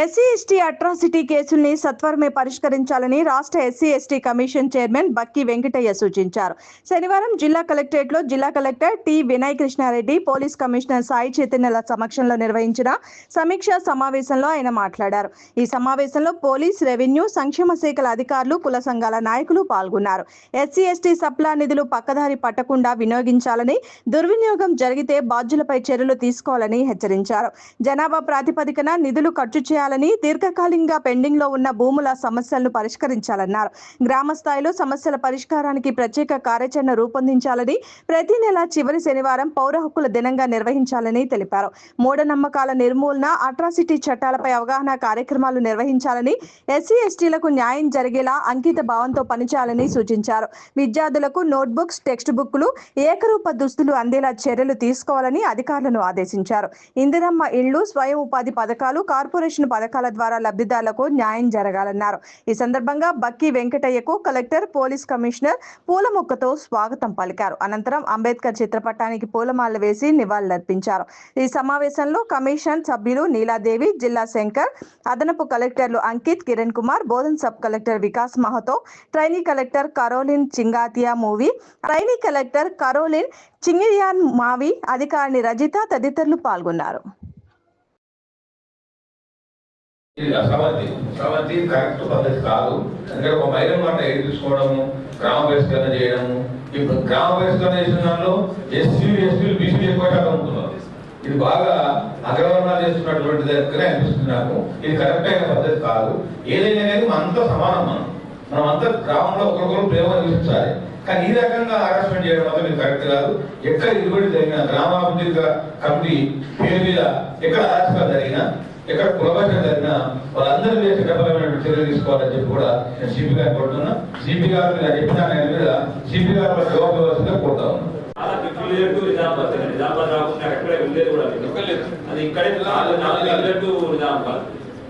SC ST atrocity కేసుల్ని సత్వరమే పరిష్కరించాలని రాష్ట్ర SC ST commission chairman Bakki Venkataiah సూచించారు. శనివారం జిల్లా కలెక్టరేట్లో జిల్లా collector T Vinay Krishna Reddy police commissioner Sai చైతన్యల సమక్షంలో నిర్వహించిన సమీక్షా సమావేశంలో ఆయన మాట్లాడారు. ఈ సమావేశంలో పోలీస్ రెవెన్యూ సంక్షేమ శాఖల అధికారులు కుల సంఘాల నాయకులు పాల్గొన్నారు. ఎస్సీ ఎస్టీ సప్లా నిధులు పక్కదారి పట్టకుండా వినియోగించాలని దుర్వినియోగం జరిగితే బాధ్యులపై చర్యలు తీసుకోవాలని హెచ్చరించారు. జనాభా ప్రాతిపదికన నిధులు ఖర్చు చేయాలని దీర్ఘకాలికంగా పెండింగ్లో ఉన్న భూముల సమస్యలను పరిష్కరించాలన్నారు. గ్రామ స్థాయిలో సమస్యల పరిష్కారానికి ప్రత్యేక కార్యాచరణ రూపొందించాలని ప్రతి నెల చివరి శనివారం పౌర హక్కుల దినంగా నిర్వహించాలని తెలిపారు. మూఢనమ్మకాల నిర్మూలన అట్రాసిటీ చట్టాలపై అవగాహన కార్యక్రమాలు నిర్వహించాలని ఎస్సీ ఎస్టీలకు న్యాయం జరిగేలా అంకిత భావంతో పనిచేయాలని సూచించారు. విద్యార్థులకు నోట్బుక్స్ టెక్స్ట్ బుక్లు ఏకరూప దుస్తులు అందేలా చర్యలు తీసుకోవాలని అధికారులను ఆదేశించారు. ఇందిరమ్మ ఇళ్ళు స్వయం ఉపాధి పథకాలు కార్పొరేషన్ పథకాల ద్వారా లబ్ధిదారులకు న్యాయం జరగాలన్నారు. ఈ సందర్భంగా బక్కి వెంకటయ్యకు కలెక్టర్ పోలీస్ కమిషనర్ పూల మొక్కతో స్వాగతం పలికారు. అనంతరం అంబేద్కర్ చిత్రపటానికి పూలమాల వేసి నివాళులర్పించారు. ఈ సమావేశంలో కమిషన్ సభ్యులు నీలాదేవి జిల్లా శంకర్ అదనపు కలెక్టర్లు Ankit Kiran Kumar Bodhan sub collector Vikas Mahato trainee collector Caroline Chingathiya movie trainee collector Caroline Chingian Mawi అధికారిని రజిత తదితరులు పాల్గొన్నారు. ఇది అసమర్థి కరెక్ట్ పద్ధతి కాదు. అంటే ఒక మహిళ మాట ఏది తీసుకోవడము గ్రామ బహిష్కరణ చేయడము. ఇప్పుడు గ్రామ బహిష్కరణ చేసిన దానిలో ఎస్సీ ఎస్టీలు బీసీలు ఎక్కువ శాతం ఉంటున్నారు. ఇది బాగా అగ్రవర్ణాలు చేస్తున్నటువంటి దగ్గర అనిపిస్తుంది నాకు. ఇది కరెక్ట్ అయిన పద్ధతి కాదు. ఏదైనా అనేది మనంతా సమానం మనం. మనం అంతా గ్రామంలో ఒకరికొకరు ప్రేమ నివసించాలి. కానీ ఈ రకంగా హరాస్మెంట్ చేయడం మాత్రం ఇది కరెక్ట్ కాదు. ఎక్కడ ఇరుబడి జరిగిన గ్రామాభివృద్ధి కమిటీ పేరు మీద ఎక్కడ అరాచకాలు జరిగినా ఎక్కడ కులభాషణ జరిగినా వాళ్ళందరి మీద చట్టపరమైన చర్యలు తీసుకోవాలని చెప్పి కూడా నేను సిపి గారిని కోరుతున్నా. సిపి గారు ఇలా చెప్పిన ఆయన మీద సిపి గారు వాళ్ళ జవాబు ఇవ్వాల్సిందిగా కోరుతా. ఉన్నాను. అది. ఇక్కడే నిజామాబాద్.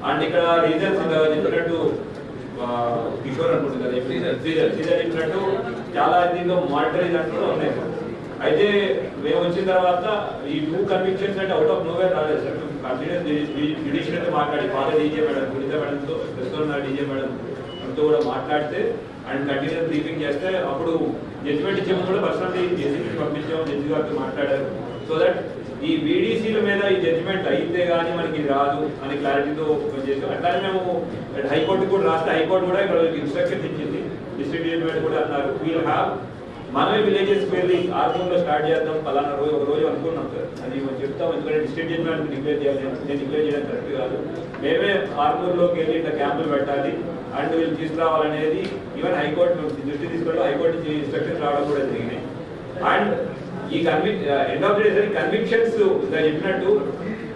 అండ్ ఇక్కడ రీజన్స్ చెప్పినట్టు కిషోర్ అనుకుంటుంది కదా చెప్పినట్టు చాలా దీంట్లో మానిటరీ దాంట్లో ఉన్నాయి. అయితే మేము వచ్చిన తర్వాత ఈ టూ కన్విక్షన్స్ అంటే అవుట్ ఆఫ్ నోవేర్ రాలేదు సార్. కంటిన్యూస్ జ్యుడిషియల్ మాట్లాడి పాత డీజే మేడం గురిత మేడంతో ప్రస్తుతం డీజే మేడం అంతా కూడా మాట్లాడితే అండ్ కంటిన్యూస్ బ్రీఫింగ్ చేస్తే అప్పుడు జడ్జిమెంట్ ఇచ్చే కూడా పర్సనల్లీ జడ్జిమెంట్ పంపించాము జడ్జి గారితో మాట్లాడారు. సో దట్ ఈ బీడీసీల మీద ఈ జడ్జిమెంట్ అయితే కానీ మనకి రాదు అని క్లారిటీతో చేసాం. అట్లానే మేము హైకోర్టు కూడా రాస్తే హైకోర్టు కూడా ఇక్కడ ఇన్స్ట్రక్షన్స్ ఇచ్చింది. డిస్ట్రిక్ట్ జడ్జిమెంట్ కూడా అన్నారు. వీల్ హ్యావ్ మనమే విలేజెస్ వెళ్ళి ఆర్మూర్లో స్టార్ట్ చేద్దాం పలానా రోజు ఒక రోజు అనుకున్నాం సార్. అది మేము చెప్తాం ఎందుకంటే డిస్ట్రిక్ట్ జడ్జిమెంట్ డిక్లేర్ చేయాలి నేను డిక్లేర్ చేయడం కరెక్ట్ కాదు. మేమే ఆర్మూర్లోకి వెళ్ళి ఇట్లా క్యాంపులు పెట్టాలి. అండ్ వీళ్ళు తీసుకురావాలనేది ఈవెన్ హైకోర్టు దృష్టి తీసుకెళ్ళి హైకోర్టు ఇన్స్ట్రక్షన్స్ రావడం కూడా జరిగినాయి. అండ్ ఈ convict end of day convictions చెప్పినట్టు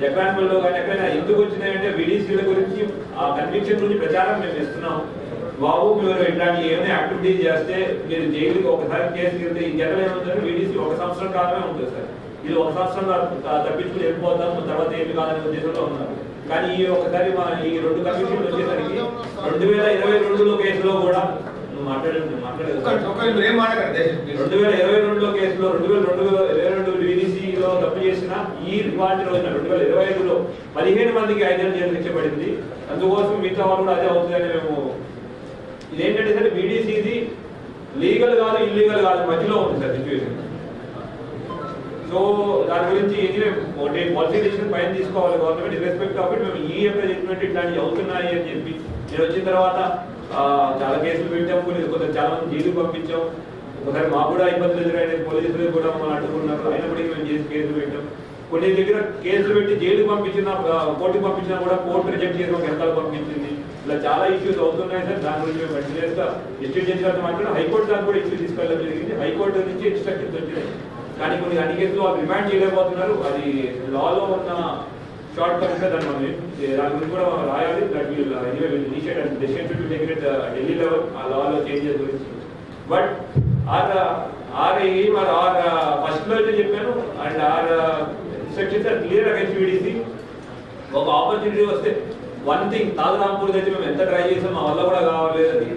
ఎకరాన్పల్లో కానీ ఎక్కడైనా ఎందుకు వచ్చినాయంటే విడిసీల గురించి ఆ కన్విక్షన్ గురించి ప్రచారం మేము ఇస్తున్నాం బాబు మీరు ఇట్లాంటి ఏమైనా యాక్టివిటీస్ చేస్తే మీరు జైలుకి ఒకసారి కేసు వెళ్తే ఈ జనరల్ ఏమంటారు? విడిసి ఒక సంవత్సరం కాలమే ఉంటుంది సార్. ఇది ఒక సంవత్సరం తప్పించుకుని వెళ్ళిపోతాం తర్వాత ఏమి కాదనే ఉద్దేశంలో ఉన్నారు. కానీ ఈ ఒకసారి మా ఈ రెండు కమిషన్లు వచ్చేసరికి రెండు వేల ఇరవై రెండులో కేసులో కూడా నువ్వు మాట్లాడలేదు రెండు వేల ఇరవై రెండులో కేసులో రెండు వేల రెండు ఇరవై రెండు తప్పు చేసిన ఈ రివార్డ్ రోజున రెండు వేల ఇరవై ఐదులో పదిహేను మందికి ఐదేళ్ళు జైలు శిక్ష పడింది అందుకోసం మిగతా వాళ్ళు కూడా అదే అవుతుందని మేము ఏంటంటే సరే బీడీసీది లీగల్ కాదు ఇల్లీగల్ కాదు మధ్యలో ఉంది సార్ సిచ్యువేషన్ సో దాని గురించి ఇది ఒకటి పాలసీ డిసిషన్ పైన తీసుకోవాలి. గవర్నమెంట్ రెస్పెక్ట్ కాబట్టి మేము ఈ యొక్క చెప్పినట్టు ఇట్లాంటివి అవుతున్నాయి అని చెప్పి నేను వచ్చిన తర్వాత చాలా కేసులు పెట్టాం కొన్ని కొంత చాలా మంది జైలు పంపించాం. ఒకసారి మాకు కూడా ఇబ్బందులు ఎదురైనాయి పోలీసులు కూడా మమ్మల్ని అడ్డుకున్నారు. అయినప్పటికీ మేము చేసి కేసులు పెట్టాం. కొన్ని దగ్గర కేసులు పెట్టి జైలు పంపించిన కోర్టు కోర్టుకు పంపించినా కూడా కోర్టు రిజెక్ట్ చేసి ఒక వెనకాల పంపించింది. ఇలా చాలా ఇష్యూస్ అవుతున్నాయి సార్. దాని గురించి మేము కంటిన్యూస్గా డిస్ట్రిక్ట్ జడ్జి గారితో మాట్లాడి హైకోర్టు దాన్ని కూడా ఇష్యూ తీసుకెళ్ళడం జరిగింది. హైకోర్టు నుంచి ఇన్స్ట్రక్షన్స్ వచ్చినాయి కానీ కొన్ని అన్ని కేసులు వాళ్ళు రిమాండ్ చేయలేకపోతున్నారు. అది లాలో ఉన్న షార్ట్ కట్ దాన్ని మనం దాని గురించి కూడా రాయాలి. That will anyway will initiate and decision to take it Delhi level ఆ లాలో చేంజెస్ గురించి. But are are aim are are uh, ఫస్ట్లో అయితే చెప్పాను. And our instructions are clear against VDC. ఒక ఆపర్చునిటీ వస్తే వన్ థింగ్ తాజరాంపూర్ అయితే మేము ఎంత ట్రై చేసాం మా వల్ల కూడా కావాలి అది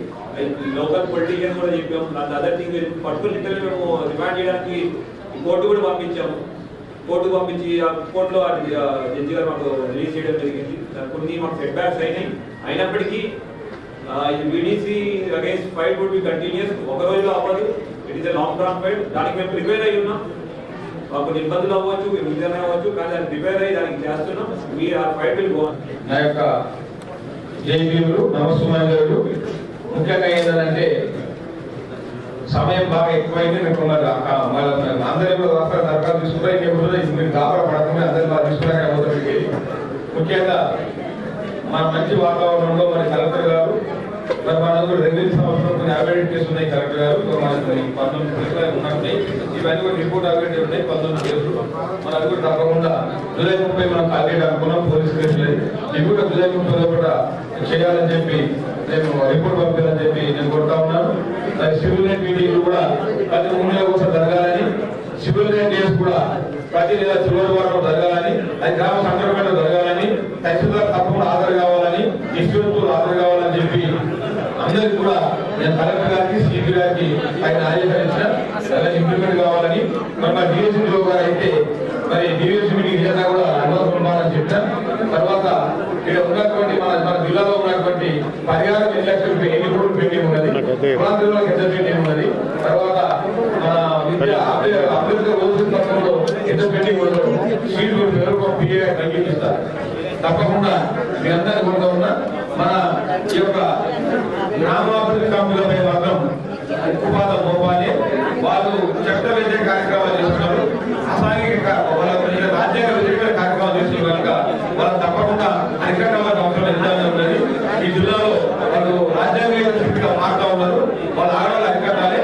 లోకల్ పొలిటీషియన్ కూడా చెప్పాము దాని అదర్ థింగ్ పర్టికులర్ లిటరల్ మేము రిమాండ్ చేయడానికి కోర్టు కూడా పంపించాము. కోర్టు పంపించి ఆ కోర్టులో అది జడ్జి గారు మాకు రిలీజ్ చేయడం జరిగింది. కొన్ని మాకు సెట్ బ్యాక్స్ అయినాయి. అయినప్పటికీ ఆ, విడిసి against fight would be continues ఒక రోజులో అవ్వదు. It is a long term fight దానికి మేము ప్రిపేర్ అయి ఉన్నాం. కొన్ని ఇబ్బందులు అవ్వచ్చు విజయం అవ్వచ్చు కానీ దాన్ని ప్రిపేర్ అయ్యి దానికి చేస్తున్నాం. మీ ఆ ఫైట్ నా యొక్క జైబీలు నమస్సుమాంజలు ముఖ్యంగా ఏంటంటే సమయం బాగా ఎక్కువైంది మీకు మరి అందరి కూడా దరఖాస్తు తీసుకున్నారు మీరు కాపలా పడకుండా అందరి బాగా తీసుకున్నారు ముఖ్యంగా మన మంచి వాతావరణంలో మన కలెక్టర్ గారు మరి మన రెవెన్యూ సంవత్సరం కొన్ని అప్డేట్ కేసు ఉన్నాయి కలెక్టర్ గారు. సో పంతొమ్మిది కేసులు ఉన్నాయి ఇవన్నీ కూడా రిపోర్ట్ అప్డేట్ ఉన్నాయి పంతొమ్మిది కేసులు మన అది కూడా తప్పకుండా జూలై ముప్పై మనం టార్గెట్ అనుకున్నాం పోలీస్ కేసులు ఇవి కూడా జూలై ముప్పై కూడా చేయాలని చెప్పి నేను రిపోర్ట్ పంపాలని చెప్పి నేను కోరుతా ఉన్నాను. సివిల్ లైన్ మీటింగ్లు కూడా ప్రతి మూడు నెలల కోసం జరగాలని సివిల్ లైన్ డేస్ కూడా ప్రతి నెల చివరి వారం జరగాలని అది గ్రామ సంక్రమణ జరగాలని తహసీల్దార్ తప్పకుండా హాజరు కావాలని ఇన్స్టిట్యూట్ హాజరు కావాలని చెప్పి అందరికి కూడా నేను కలెక్టర్ గారికి సిపి గారికి ఆయన ఆదేశాలు ఇచ్చిన ఇంప్లిమెంట్ కావాలని మరి మా డిఎస్సీ లో గారు అయితే మరి డిఎస్సీ మీటింగ్ చేసినా కూడా అనుభవం ఉండాలని చెప్పాను. తర్వాత ఇక్కడ ఉన్నటువంటి మన మన జిల్లాలో ఉన్నటువంటి పరిహారం ఎన్ని లక్షలు ఎన్ని కోట్లు పెండింగ్ ఉన్నది కులాంతరంలో ఎంత పెండింగ్ ఉన్నది తర్వాత మన విద్య అభ్య- రోజు పథకంలో ఎంత పెండింగ్ ఉండదు సీట్లు ఎవరికో పిఏ తగ్గించారు తప్పకుండా మీ అందరికీ కోరుతా ఉన్నా మన ఈ యొక్క గ్రామాభివృద్ధి మాత్రం ఉక్కుపాత పోవాలి. వాళ్ళు చట్ట వ్యతిరేక కార్యక్రమాలు చేస్తున్నారు. అసాంఘిక వాళ్ళ రాజ్యాంగ వ్యతిరేక కార్యక్రమాలు చేస్తున్నారు కనుక వాళ్ళు తప్పకుండా అరికట్టవలసిన అవసరం ఎంతగానే ఉన్నది. ఈ జిల్లాలో వాళ్ళు రాజ్యాంగ శక్తిగా వాళ్ళ ఆడవాళ్ళు అరికట్టాలి.